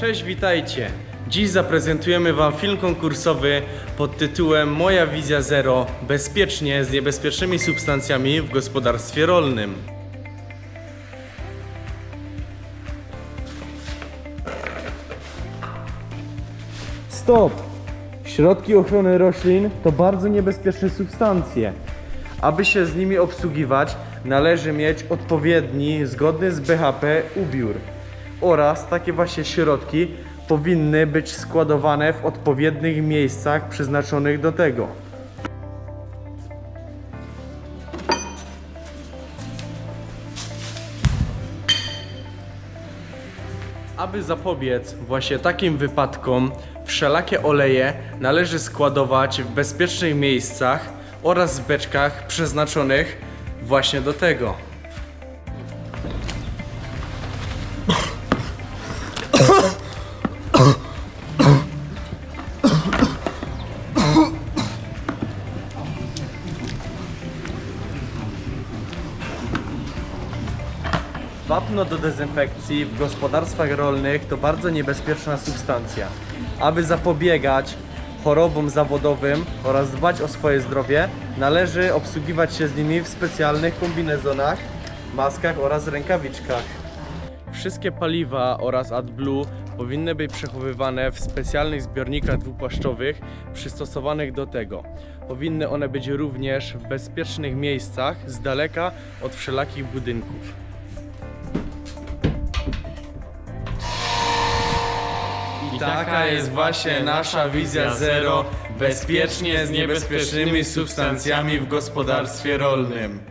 Cześć, witajcie! Dziś zaprezentujemy Wam film konkursowy pod tytułem Moja wizja zero bezpiecznie z niebezpiecznymi substancjami w gospodarstwie rolnym. Stop! Środki ochrony roślin to bardzo niebezpieczne substancje. Aby się z nimi obsługiwać, należy mieć odpowiedni, zgodny z BHP ubiór. Oraz takie właśnie środki powinny być składowane w odpowiednich miejscach przeznaczonych do tego. Aby zapobiec właśnie takim wypadkom, wszelakie oleje należy składować w bezpiecznych miejscach oraz w beczkach przeznaczonych właśnie do tego. Wapno do dezynfekcji w gospodarstwach rolnych to bardzo niebezpieczna substancja. Aby zapobiegać chorobom zawodowym oraz dbać o swoje zdrowie, należy obsługiwać się z nimi w specjalnych kombinezonach, maskach oraz rękawiczkach. Wszystkie paliwa oraz AdBlue powinny być przechowywane w specjalnych zbiornikach dwupłaszczowych przystosowanych do tego. Powinny one być również w bezpiecznych miejscach z daleka od wszelakich budynków. Taka jest właśnie nasza wizja zero bezpiecznie z niebezpiecznymi substancjami w gospodarstwie rolnym.